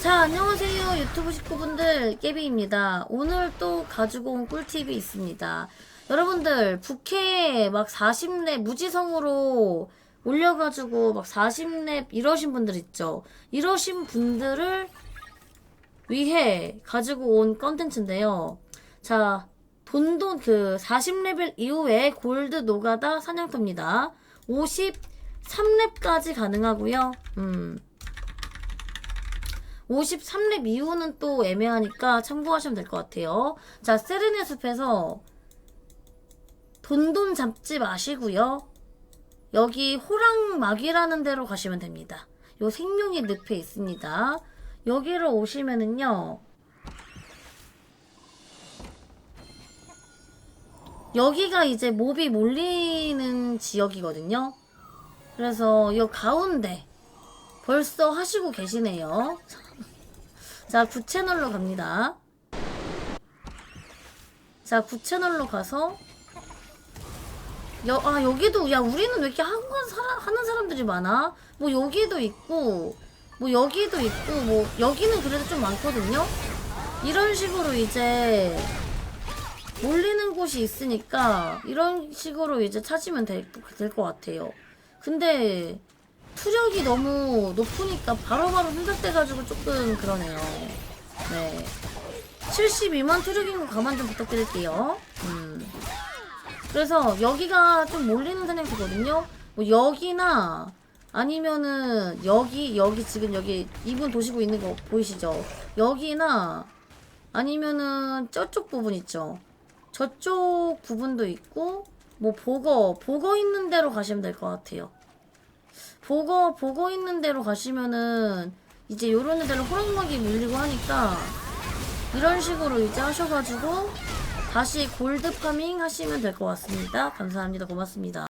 자, 안녕하세요. 유튜브 식구분들, 깨비입니다. 오늘 또 가지고 온 꿀팁이 있습니다. 여러분들, 부캐 막 40렙 무지성으로 올려가지고 막 40렙 이러신 분들 있죠? 이러신 분들을 위해 가지고 온 컨텐츠인데요. 자, 돈돈 그 40레벨 이후에 골드 노가다 사냥터입니다. 53렙까지 가능하고요. 음. 53렙 이후는 또 애매하니까 참고하시면 될 것 같아요. 자, 세르네 숲에서 돈돈 잡지 마시고요. 여기 호랑막이라는 데로 가시면 됩니다. 요 생명의 늪에 있습니다. 여기로 오시면은요. 여기가 이제 몹이 몰리는 지역이거든요. 그래서 이 가운데 벌써 하시고 계시네요. 자, 9채널로 갑니다. 자, 9채널로 가서 여, 아, 여기도, 야, 우리는 왜 이렇게 간 사람, 하는 사람들이 많아? 뭐, 여기도 있고, 뭐, 여기도 있고, 뭐, 여기는 그래도 좀 많거든요? 이런 식으로 이제, 몰리는 곳이 있으니까, 이런 식으로 이제 찾으면 될, 될 것 같아요. 근데, 투력이 너무 높으니까 바로바로 생각돼가지고 조금 그러네요. 네. 72만 투력인 거 가만 좀 부탁드릴게요. 음. 그래서 여기가 좀 몰리는 사냥터거든요. 뭐 여기나 아니면은 여기 여기 지금 여기 이분 도시고 있는 거 보이시죠? 여기나 아니면은 저쪽 부분 있죠. 저쪽 부분도 있고 뭐 보거 보거 있는 데로 가시면 될 것 같아요. 보거 보거 있는 데로 가시면은 이제 요런 데로 호랑막이 물리고 하니까 이런 식으로 이제 하셔가지고 다시 골드 파밍 하시면 될 것 같습니다. 감사합니다. 고맙습니다.